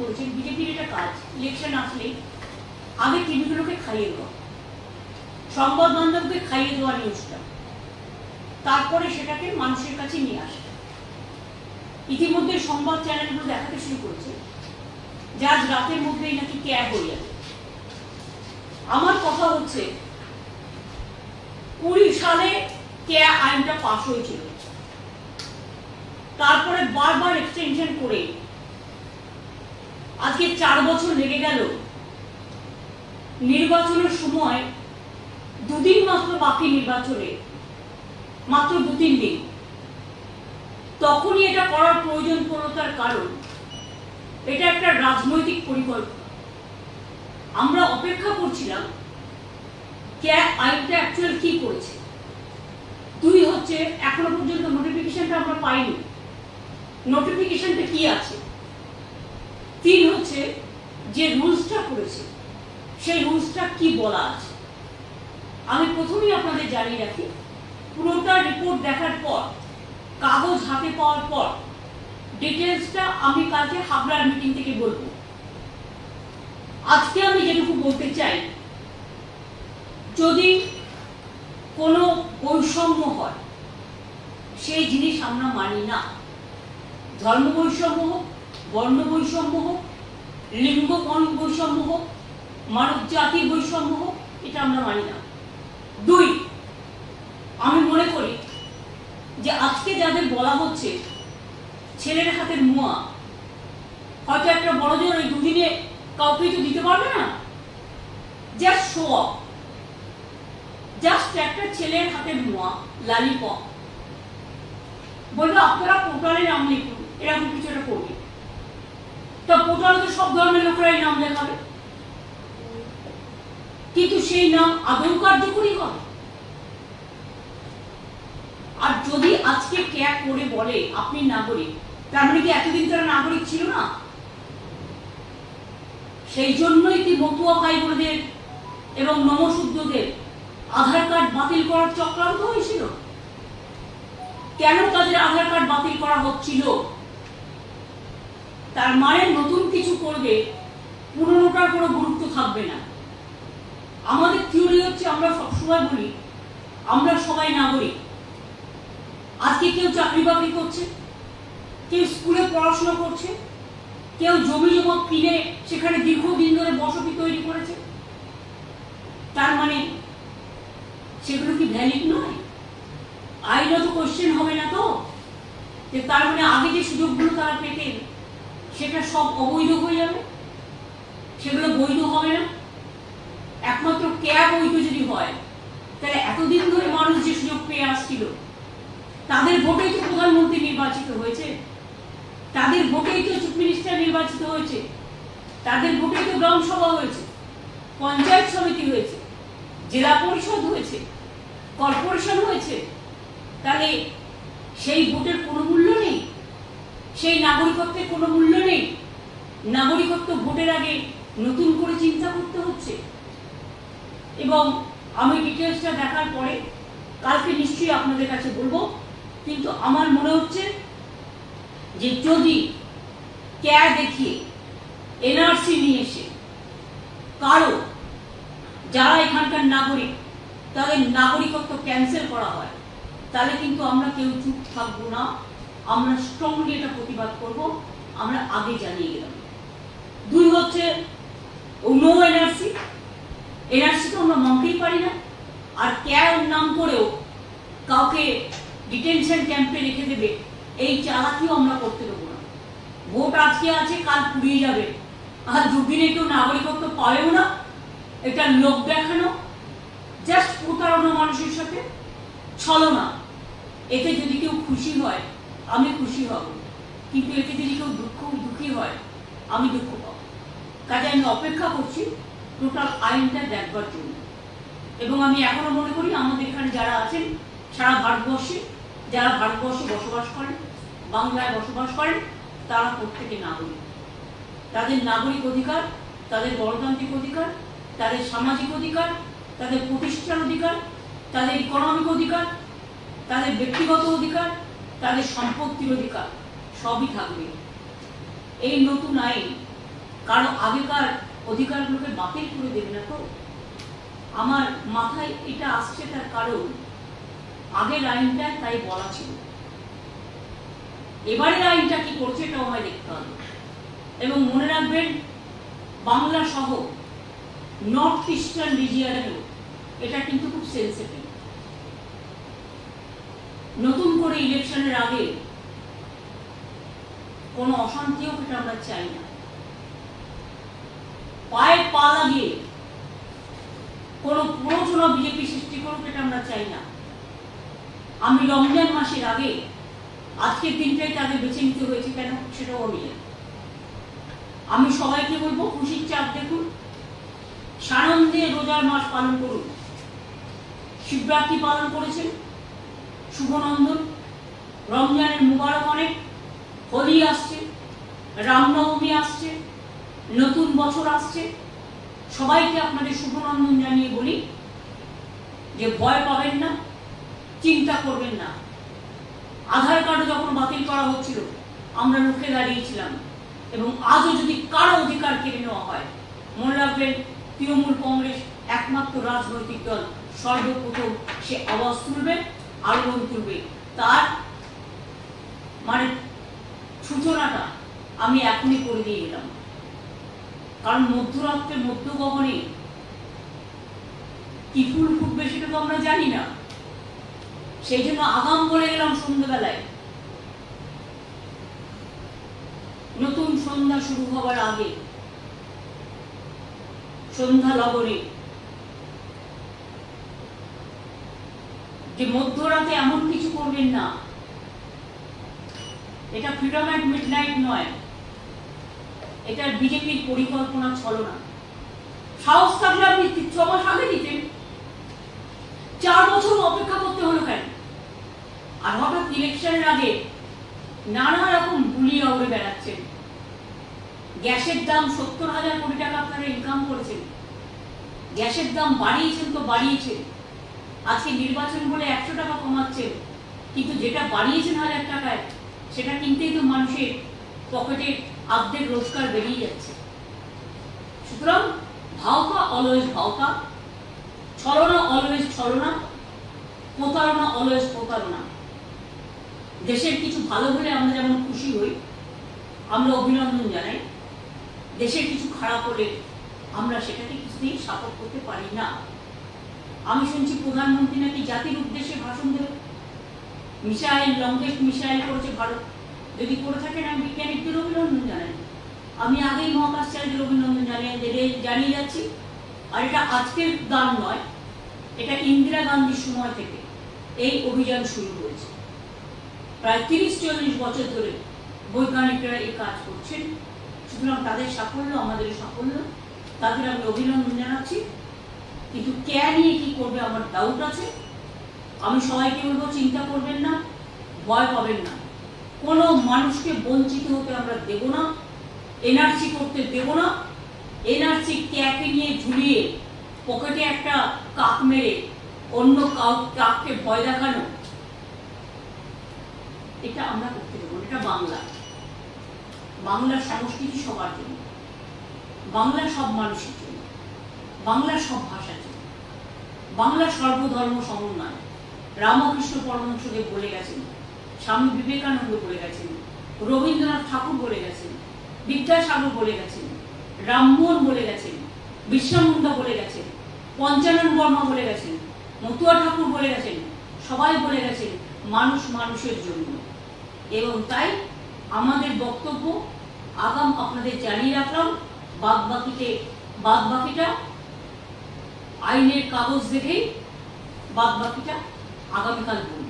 করেছেন বিজেপির এটা কাজ ইলেকশন আসলেই আগে টিভিগুলোকে খাইয়ে দেওয়া, সংবাদ বান্ধবকে খাইয়ে দেওয়া নিউজটা তারপরে সেটাকে মানুষের কাছে নিয়ে আসা। ইতিমধ্যে সংবাদ চ্যানেলগুলো দেখাতে শুরু করেছে, যে আজ রাতের মধ্যেই নাকি ক্যাব হয়ে যাবে। আমার কথা হচ্ছে, কুড়ি সালে ক্যা আইনটা পাশ হয়েছিল, তারপরে বারবার এক্সটেনশন করে আজকে চার বছর লেগে গেল। নির্বাচনের সময় দুদিন মাত্র বাকি নির্বাচনে, মাত্র দু তিন দিন। তখনই এটা করার প্রয়োজন পড়ল তার কারণ, এটা একটা রাজনৈতিক পরিকল্পনা। আমরা অপেক্ষা করছিলাম ক্যাব আইনটা অ্যাকচুয়াল কি করেছে। দুই হচ্ছে, এখনও পর্যন্ত নোটিফিকেশনটা আমরা পাইনি। নোটিফিকেশনটা কি আছে? হচ্ছে যে রুলসটা করেছে, সেই রুলসটা কি বলা আছে? আমি প্রথমেই আপনাদের জানিয়ে রাখি পুরোটা রিপোর্ট দেখার পর, কাগজ হাতে পাওয়ার পর ডিটেলসটা আমি কালকে হাবড়ার মিটিং থেকে বলব। আজকে আমি যেটুকু বলতে চাই, যদি কোনো বৈষম্য হয়, সেই জিনিস আমরা মানি না। ধর্ম বৈষম্য হোক, বর্ণ বৈষম্য হোক লিঙ্গ বৈষম্য হোক, মানব জাতির বৈষম্য হোক, এটা আমরা মানি না। দুই, আমি মনে করি যে আজকে যাদের বলা হচ্ছে, ছেলের হাতের মুয়া, হয়তো একটা বড় জোর ওই দুদিনে কাউকে তো দিতে পারবে না। জাস্ট শো অফ জাস্ট একটা ছেলের হাতের মুয়া লালিপপ বলবে, আপনারা পোর্টালে নাম লিখুন, এরকম কিছু একটা করবে। তা পোর্টালে তো সব ধর্মের লোকেরাই নাম লেখাবে কিন্তু সেই নাম আদৌ কার্যকরী হবে আর যদি আজকে ক্যাব করে বলে, আপনি নাগরিক, তার মানে কি এতদিন তারা নাগরিক ছিল না? সেই জন্যই কি মতুয়া ভাই বোনদের এবং নমশুদ্ধদের আধার কার্ড বাতিল করার চক্রান্ত হয়েছিল? কেন তাদের আধার কার্ড বাতিল করা হচ্ছিল? তার মায়ের নতুন কিছু করবে, পুরনোটার কোনো গুরুত্ব থাকবে না। আমাদের থিওরি হচ্ছে আমরা সবসময় বলি, আমরা সবাই নাগরিক। আজকে কেউ চাকরি বাকরি করছে, কেউ স্কুলে পড়াশোনা করছে, কেউ জমি জমা কিনে সেখানে দীর্ঘদিন ধরে বসতি তৈরি করেছে। তার মানে সেগুলো কি ভ্যালিড নয়? আইনত কোশ্চেন হবে না তো? যে তার মানে আগে যে সুযোগগুলো তারা পেতেন সেটা সব অবৈধ হয়ে যাবে? সেগুলো বৈধ হবে না? একমাত্র ক্যাব বৈধ যদি হয়, তাহলে এতদিন ধরে মানুষ যে সুযোগ পেয়ে আসছিল, তাদের ভোটেই তো প্রধানমন্ত্রী নির্বাচিত হয়েছে। তাদের ভোটেই তো চিফ মিনিস্টার নির্বাচিত হয়েছে। তাদের ভোটেই তো গ্রাম সভা হয়েছে, পঞ্চায়েত সমিতি হয়েছে, জেলা পরিষদ হয়েছে, কর্পোরেশন হয়েছে। তাহলে সেই ভোটের কোনো মূল্য নেই? সেই নাগরিকত্বের কোনো মূল্য নেই। নাগরিকত্ব ভোটের আগে নতুন করে চিন্তা করতে হচ্ছে। এবং আমি ডিটেলসটা দেখার পরে কালকে নিশ্চয়ই আপনাদের কাছে বলব, কিন্তু আমার মনে হচ্ছে যে যদি ক্যা দেখিয়ে এনআরসি নিয়ে এসে কারও, যারা এখানকার নাগরিক, তাদের নাগরিকত্ব ক্যান্সেল করা হয়, তাহলে কিন্তু আমরা কেউ চুপ থাকব না। আমরা স্ট্রংলি এটা প্রতিবাদ করব, আমরা আগে জানিয়ে গেলাম। দুই হচ্ছে নো এনআরসি এনআরসি তো আমরা মানতেই পারি না। আর ক্যার নাম করেও কাউকে ডিটেনশন ক্যাম্পে রেখে দেবে, এই চালাকিও আমরা করতে দেবো না। ভোট আজকে আছে, কাল পুড়িয়ে যাবে। আর দুদিনে কেউ নাগরিকত্ব পাবেও না, এটা লোক দেখানো। জাস্ট প্রতারণা মানুষের সাথে ছলনা। এতে যদি কেউ খুশি হয় আমি খুশি হব। কিন্তু এতে যদি কেউ দুঃখ, দুঃখী হয়, আমি দুঃখ পাবো। কাজে আমি অপেক্ষা করছি টোটাল আইনটা দেখবার জন্য। এবং আমি এখনও মনে করি আমাদের এখানে যারা আছেন, সারা ভারতবর্ষে, যারা ভারতবর্ষে বসবাস করেন, বাংলায় বসবাস করেন, তারা প্রত্যেকে নাগরিক। তাদের নাগরিক অধিকার, তাদের গণতান্ত্রিক অধিকার, তাদের সামাজিক অধিকার, তাদের প্রতিষ্ঠান অধিকার, তাদের ইকোনমিক অধিকার, তাদের ব্যক্তিগত অধিকার তাদের সম্পত্তির অধিকার সবই থাকবে। এই নতুন আইন কারও আগেকার অধিকারগুলোকে বাতিল করে দেবে না তো? আমার মাথায় এটা আসছে তার কারণ, আগের আইনটায় তাই বলা ছিল। এবারের আইনটা কি করছে এটাও আমায় দেখতে হবে। এবং মনে রাখবেন বাংলা সহ নর্থ ইস্টার্ন রিজিয়নেও এটা কিন্তু খুব সেন্সিটিভ নতুন করে ইলেকশনের আগে কোনো অশান্তিও এটা আমরা চাই না। পায়ে পা লাগিয়ে কোনো প্ররোচনা বিজেপি সৃষ্টি করুক এটা আমরা চাই না। আমি রমজান মাসের আগে, আজকের দিনটাই তাদের বেছে নিতে হয়েছে কেন সেটাও আমি আমি সবাইকে বলব, খুশির চাপ দেখুন, সানন্দে রোজার মাস পালন করুন। শিবরাত্রি পালন করেছেন শুভনন্দন, রমজানের মুবারক অনেক হোলি আসছে, রামনবমী আসছে, নতুন বছর আসছে। সবাইকে আপনাদের শুভনন্দন জানিয়ে বলি যে ভয় পাবেন না, চিন্তা করবেন না। আধার কার্ড যখন বাতিল করা হচ্ছিল, আমরা রুখে দাঁড়িয়েছিলাম এবং আজও যদি কারও অধিকার কেড়ে নেওয়া হয়, মনে রাখবেন তৃণমূল কংগ্রেস একমাত্র রাজনৈতিক দল, সর্বপ্রথম সে আওয়াজ তুলবে। আলোড়ন তুলবে তার মানে সূচনাটা আমি এখনই করে দিয়ে গেলাম কারণ মধ্যরাত্রে মধ্যগগনে কি ফুল ফুটবে সেটা তো আমরা জানি না। সেই জন্য আগাম বলে গেলাম সন্ধ্যাবেলায়। নতুন সন্ধ্যা শুরু হবার আগে সন্ধ্যা লগনে যে মধ্যরাতে এমন কিছু করবেন না। এটা ফ্রিডম অ্যাট মিডনাইট নয়। এটা বিজেপির পরিকল্পনা ছলনা। সাহস থাকলে আপনি ছ আগে দিতেন। চার বছর অপেক্ষা করতে হলো কেন? আর হঠাৎ ইলেকশনের আগে নানা রকম গুলিয়ে উড়ে বেড়াচ্ছেন। গ্যাসের দাম সত্তর হাজার কোটি টাকা আপনারা ইনকাম করেছেন। গ্যাসের দাম বাড়িয়েছেন তো বাড়িয়েছেন। আজকে নির্বাচন বলে একশো টাকা কমাচ্ছে, কিন্তু যেটা বাড়িয়েছেন হাজার টাকায়, সেটা কিনতেই তো মানুষের পকেটে অর্ধেক রোজগার বেরিয়ে যাচ্ছে। সুতরাং ভাওতা অলওয়েজ ভাওতা ছলনা অলওয়েজ ছলনা, প্রতারণা অলওয়েজ প্রতারণা। দেশের কিছু ভালো হলে আমরা যেমন খুশি হই, আমরা অভিনন্দন জানাই। দেশের কিছু খারাপ হলে আমরা সেটাকে কিছুতেই সাপোর্ট করতে পারি না। আমি শুনছি প্রধানমন্ত্রী নাকি জাতির উদ্দেশ্যে ভাষণ দেবে। মিসাইল লঙ্কেশ মিসাইল করেছে ভারত। যদি করে থাকেন আমি বিজ্ঞানীদের অভিনন্দন জানাই। আমি আগেই মহাকাশচারীদের অভিনন্দন জানিয়ে জেনে- জানিয়ে যাচ্ছি। আর এটা আজকের গান নয়, এটা ইন্দিরা গান্ধীর সময় থেকে এই অভিযান শুরু হয়েছে। প্রায় তিরিশ চল্লিশ বছর ধরে বৈজ্ঞানিকরা এই কাজ করছেন। সুতরাং তাদের সাফল্য আমাদের সাফল্য। তাদের আমি অভিনন্দন জানাচ্ছি। কিন্তু কে নিয়ে কি করবে আমার ডাউট আছে? আমি সবাইকে বলব, চিন্তা করবেন না, ভয় পাবেন না। কোনো মানুষকে বঞ্চিত হতে আমরা দেব না এনআরসি করতে দেব না। এনআরসি ক্যাকে নিয়ে ঝুলিয়ে পকেটে একটা কাক মেরে অন্য কাককে ভয় দেখানো, এটা আমরা করতে দেবো এটা বাংলা। বাংলার সংস্কৃতি সবার জন্য। বাংলার সব মানুষের জন্য। বাংলার সব ভাষার বাংলার সর্বধর্ম সমন্বয়। রামকৃষ্ণ পরমহংসদেব বলে গেছেন, স্বামী বিবেকানন্দ বলে গেছেন, রবীন্দ্রনাথ ঠাকুর বলে গেছেন, বিদ্যাসাগর বলে গেছেন রামমোহন বলে গেছেন বিশ্বামুন্ডা বলে গেছেন, পঞ্চানন বর্মা বলে গেছেন, মতুয়া ঠাকুর বলে গেছেন, সবাই বলে গেছেন মানুষ মানুষের জন্য। এবং তাই আমাদের বক্তব্য আগাম আপনাদের জানিয়ে রাখলাম। বাদ বাকিতে বাদ বাকিটা আইনের কাগজ দেখেই বাদ বাকিটা আগামীকাল বলব